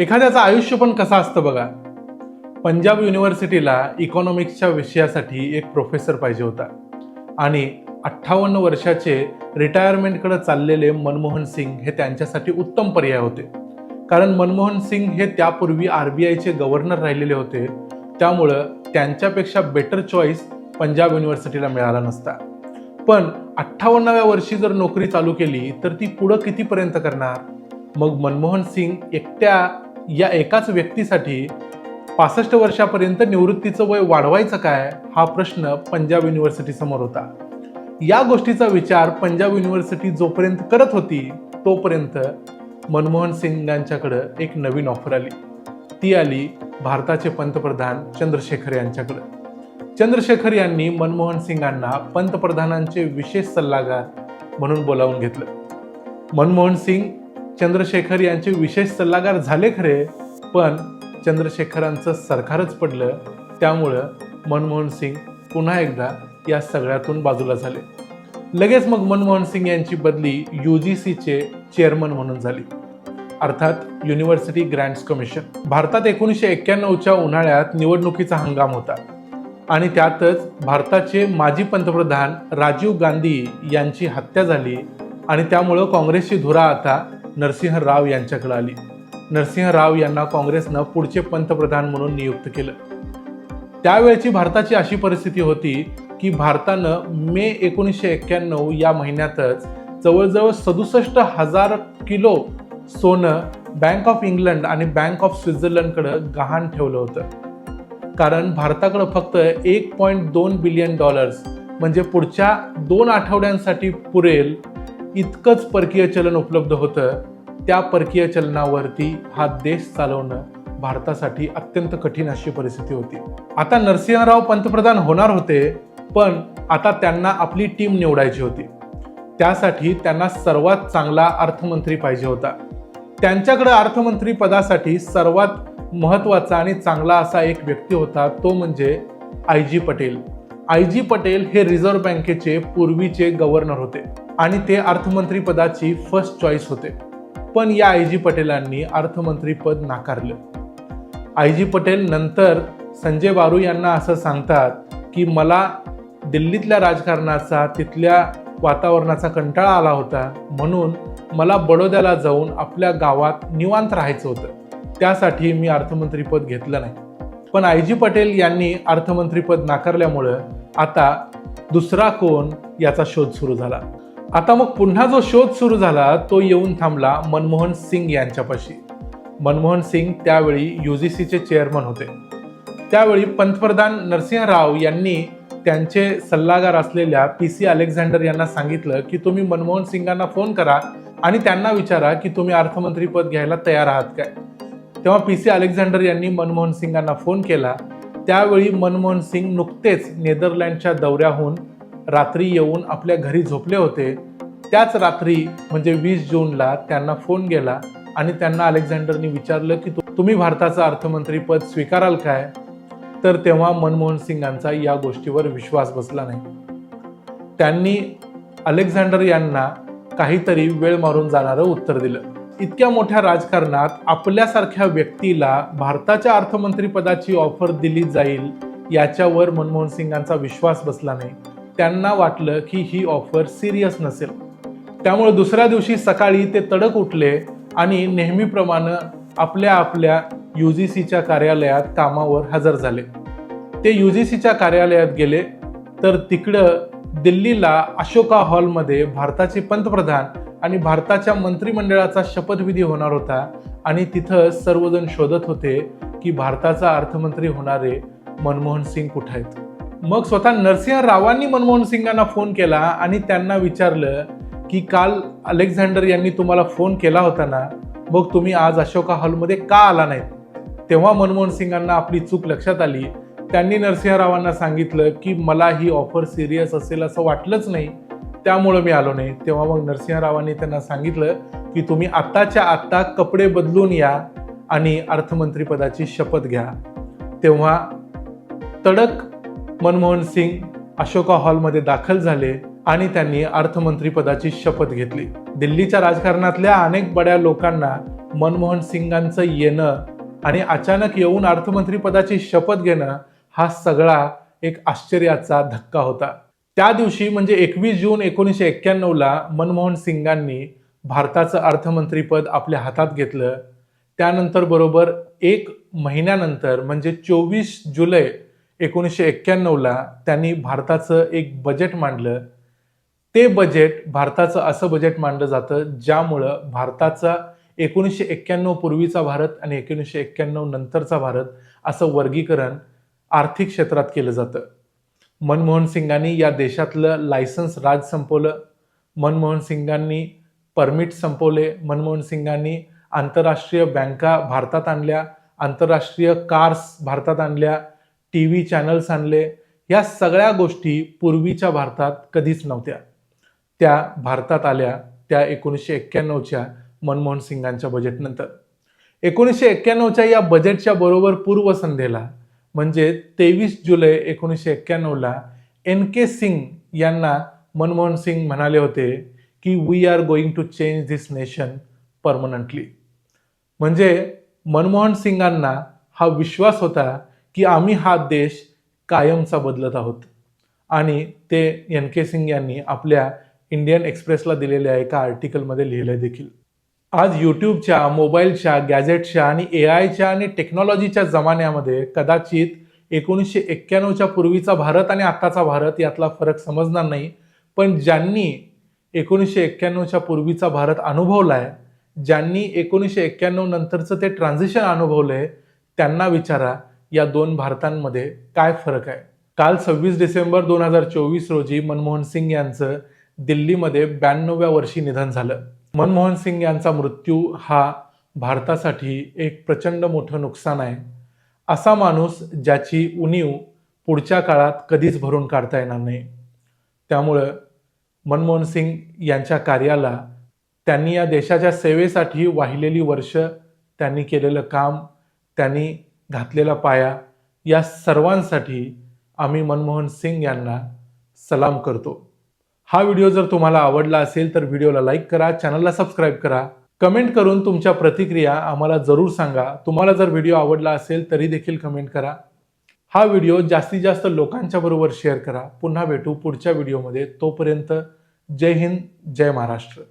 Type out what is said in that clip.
एखाद्याचं आयुष्य पण कसं असतं बघा? पंजाब युनिव्हर्सिटीला इकॉनॉमिक्सच्या विषयासाठी एक प्रोफेसर पाहिजे होता. आणि अठ्ठावन्न वर्षाचे रिटायरमेंटकडे चाललेले मनमोहन सिंग हे त्यांच्यासाठी उत्तम पर्याय होते. कारण मनमोहन सिंग हे त्यापूर्वी आर बी आयचे गव्हर्नर राहिलेले होते. त्यामुळं त्यांच्यापेक्षा बेटर चॉईस पंजाब युनिव्हर्सिटीला मिळाला नसता. पण अठ्ठावन्नाव्या वर्षी जर नोकरी चालू केली तर ती पुढं कितीपर्यंत करणार? मग मनमोहन सिंग एकट्या या एकाच व्यक्तीसाठी पासष्ट वर्षापर्यंत निवृत्तीचं वय वाढवायचं काय हा प्रश्न पंजाब युनिव्हर्सिटी समोर होता. या गोष्टीचा विचार पंजाब युनिव्हर्सिटी जोपर्यंत करत होती तोपर्यंत मनमोहन सिंगांच्याकडं एक नवीन ऑफर आली. ती आली भारताचे पंतप्रधान चंद्रशेखर यांच्याकडं. चंद्रशेखर यांनी मनमोहन सिंगांना पंतप्रधानांचे विशेष सल्लागार म्हणून बोलावून घेतलं. मनमोहन सिंग चंद्रशेखर यांचे विशेष सल्लागार झाले खरे पण चंद्रशेखरांचं सरकारच पडलं. त्यामुळं मनमोहन सिंग पुन्हा एकदा या सगळ्यातून बाजूला झाले. लगेच मग मनमोहन सिंग यांची बदली यू जी सीचे चेअरमन म्हणून झाली. अर्थात युनिव्हर्सिटी ग्रँट्स कमिशन. भारतात एकोणीसशे एक्क्याण्णवच्या उन्हाळ्यात निवडणुकीचा हंगाम होता. आणि त्यातच भारताचे माजी पंतप्रधान राजीव गांधी यांची हत्या झाली. आणि त्यामुळं काँग्रेसची धुरा आता नरसिंह राव यांच्याकडे आली. नरसिंह राव यांना काँग्रेसनं पुढचे पंतप्रधान म्हणून नियुक्त केलं. त्यावेळची भारताची अशी परिस्थिती होती की भारतानं मे एकोणीसशे एक्क्याण्णव या महिन्यातच जवळजवळ सदुसष्ट हजार किलो सोनं बँक ऑफ इंग्लंड आणि बँक ऑफ स्वित्झर्लंडकडं गहाण ठेवलं होतं. कारण भारताकडं फक्त एक पॉईंट दोन बिलियन डॉलर्स म्हणजे पुढच्या दोन आठवड्यांसाठी पुरेल इतकंच परकीय चलन उपलब्ध होतं त्या परकीय चलनावरती हा देश चालवणं भारतासाठी अत्यंत कठीण अशी परिस्थिती होती. आता नरसिंहराव पंतप्रधान होणार होते पण आता त्यांना आपली टीम निवडायची होती. त्यासाठी त्यांना सर्वात चांगला अर्थमंत्री पाहिजे होता. त्यांच्याकडे अर्थमंत्री पदासाठी सर्वात महत्त्वाचा आणि चांगला असा एक व्यक्ती होता तो म्हणजे I G Patel. I G Patel हे रिझर्व्ह बँकेचे पूर्वीचे गव्हर्नर होते आणि ते अर्थमंत्री पदाची फर्स्ट चॉईस होते. पण या आय जी पटेलांनी अर्थमंत्री पद नाकारलं. आय जी पटेल नंतर संजय बारू यांना असं सांगतात की मला दिल्लीतल्या राजकारणाचा तिथल्या वातावरणाचा कंटाळा आला होता म्हणून मला बडोद्याला जाऊन आपल्या गावात निवांत राहायचं होतं. त्यासाठी मी अर्थमंत्रीपद घेतलं नाही. पण आय जी पटेल यांनी अर्थमंत्रीपद नाकारल्यामुळं आता दुसरा कोण याचा शोध सुरू झाला. आता मग पुन्हा जो शोध सुरू झाला तो येऊन थांबला मनमोहन सिंग यांच्यापाशी. मनमोहन सिंग त्यावेळी यू जी सीचे चेअरमन होते. त्यावेळी पंतप्रधान नरसिंह राव यांनी त्यांचे सल्लागार असलेल्या पी सी अलेक्झांडर यांना सांगितलं की तुम्ही मनमोहन सिंगांना फोन करा आणि त्यांना विचारा की तुम्ही अर्थमंत्रीपद घ्यायला तयार आहात काय? तेव्हा पी सी अलेक्झांडर यांनी मनमोहन सिंगांना फोन केला. त्यावेळी मनमोहन सिंग नुकतेच नेदरलँडच्या दौऱ्याहून रात्री येऊन आपल्या घरी झोपले होते. त्याच रात्री म्हणजे वीस जूनला त्यांना फोन गेला आणि त्यांना अलेक्झांडरनी विचारलं की तुम्ही भारताचं अर्थमंत्रीपद स्वीकाराल काय? तर तेव्हा मनमोहन सिंगांचा या गोष्टीवर विश्वास बसला नाही. त्यांनी अलेक्झांडर यांना काहीतरी वेळ मारून जाणारं उत्तर दिलं. इतक्या मोठ्या राजकारणात आपल्यासारख्या व्यक्तीला भारताच्या अर्थमंत्रीपदाची ऑफर दिली जाईल याच्यावर मनमोहन सिंगांचा विश्वास बसला नाही. त्यांना वाटलं की ही ऑफर सिरियस नसेल. त्यामुळे दुसऱ्या दिवशी सकाळी ते तडक उठले आणि नेहमीप्रमाणे आपल्या आपल्या यू जी सीच्या कार्यालयात कामावर हजर झाले. ते यू जी सीच्या कार्यालयात गेले तर तिकडं दिल्लीला अशोका हॉलमध्ये भारताचे पंतप्रधान आणि भारताच्या मंत्रिमंडळाचा शपथविधी होणार होता आणि तिथं सर्वजण शोधत होते की भारताचा अर्थमंत्री होणारे मनमोहन सिंग कुठे आहेत. मग स्वतः नरसिंह रावांनी मनमोहन सिंगांना फोन केला आणि त्यांना विचारलं की काल अलेक्झांडर यांनी तुम्हाला फोन केला होता ना मग तुम्ही आज अशोका हॉलमध्ये का आला नाहीत? तेव्हा मनमोहन सिंगांना आपली चूक लक्षात आली. त्यांनी नरसिंहरावांना सांगितलं की मला ही ऑफर सिरियस असेल असं वाटलंच नाही. त्यामुळं मी आलो नाही. तेव्हा मग नरसिंहरावांनी त्यांना सांगितलं की तुम्ही आत्ताच्या आत्ता कपडे बदलून या आणि अर्थमंत्रीपदाची शपथ घ्या. तेव्हा तडक मनमोहन सिंग अशोका हॉलमध्ये दाखल झाले आणि त्यांनी अर्थमंत्रीपदाची शपथ घेतली. दिल्लीच्या राजकारणातल्या अनेक बड्या लोकांना मनमोहन सिंगांचं येणं आणि अचानक येऊन अर्थमंत्रीपदाची शपथ घेणं हा सगळा एक आश्चर्याचा धक्का होता. त्या दिवशी म्हणजे एकवीस जून एकोणीसशे एक्क्याण्णवला मनमोहन सिंगांनी भारताचं अर्थमंत्रीपद आपल्या हातात घेतलं. त्यानंतर बरोबर एक महिन्यानंतर म्हणजे चोवीस जुलै एकोणीसशे एक्क्याण्णवला त्यांनी भारताचं एक बजेट मांडलं. ते बजेट भारताचं असं बजेट मांडलं जातं ज्यामुळं भारताचा एकोणीसशे एक्क्याण्णव पूर्वीचा भारत आणि एकोणीसशे एक्क्याण्णव नंतरचा भारत असं वर्गीकरण आर्थिक क्षेत्रात केलं जातं. मनमोहन सिंगांनी या देशातलं लायसन्स राज संपवलं. मनमोहन सिंगांनी परमिट संपवले. मनमोहन सिंगांनी आंतरराष्ट्रीय बँका भारतात आणल्या. आंतरराष्ट्रीय कार्स भारतात आणल्या. टी व्ही चॅनल्स आणले. या सगळ्या गोष्टी पूर्वीच्या भारतात कधीच नव्हत्या. त्या भारतात आल्या त्या एकोणीसशे एक्क्याण्णवच्या मनमोहन सिंगांच्या बजेटनंतर एकोणीसशे एक्क्याण्णवच्या या बजेटच्या बरोबर पूर्वसंध्येला म्हणजे तेवीस जुलै एकोणीसशे एक्क्याण्णवला एन के सिंग यांना मनमोहन सिंग म्हणाले होते की we are going to change this nation permanently म्हणजे मनमोहन सिंगांना हा विश्वास होता की आम्ही हा देश कायमचा बदलत आहोत. आणि ते एन के सिंग यांनी आपल्या इंडियन एक्सप्रेसला दिलेल्या एका आर्टिकलमध्ये लिहिलं देखील. आज यूट्यूबच्या मोबाईलच्या गॅजेटच्या आणि ए आयच्या आणि टेक्नॉलॉजीच्या जमान्यामध्ये कदाचित एकोणीसशे एक्क्याण्णवच्या पूर्वीचा भारत आणि आत्ताचा भारत यातला फरक समजणार नाही. पण ज्यांनी एकोणीसशे एक्क्याण्णवच्या पूर्वीचा भारत अनुभवला आहे ज्यांनी एकोणीसशे एक्क्याण्णव नंतरचं ते ट्रान्झिशन अनुभवलं आहे त्यांना विचारा या दोन भारतांमध्ये काय फरक आहे. काल सव्वीस डिसेंबर दोन हजार चोवीस रोजी मनमोहन सिंग यांचं दिल्लीमध्ये ब्याण्णव्या वर्षी निधन झालं. मनमोहन सिंग यांचा मृत्यू हा भारतासाठी एक प्रचंड मोठं नुकसान आहे. असा माणूस ज्याची उणीव पुढच्या काळात कधीच भरून काढता येणार नाही. त्यामुळं मनमोहन सिंग यांच्या कार्याला त्यांनी या देशाच्या सेवेसाठी वाहिलेली वर्ष त्यांनी केलेलं काम त्यांनी घातलेला पाया या सर्वांसाठी आम्ही मनमोहन सिंग यांना सलाम करतो. हा व्हिडिओ जर तुम्हाला आवडला असेल तर व्हिडिओला लाईक करा चॅनलला सबस्क्राईब करा. कमेंट करून तुमच्या प्रतिक्रिया आम्हाला जरूर सांगा. तुम्हाला जर व्हिडिओ आवडला असेल तरी देखील कमेंट करा. हा व्हिडिओ जास्तीत जास्त लोकांच्या बरोबर शेअर करा. पुन्हा भेटू पुढच्या व्हिडिओमध्ये तोपर्यंत जय हिंद जय महाराष्ट्र.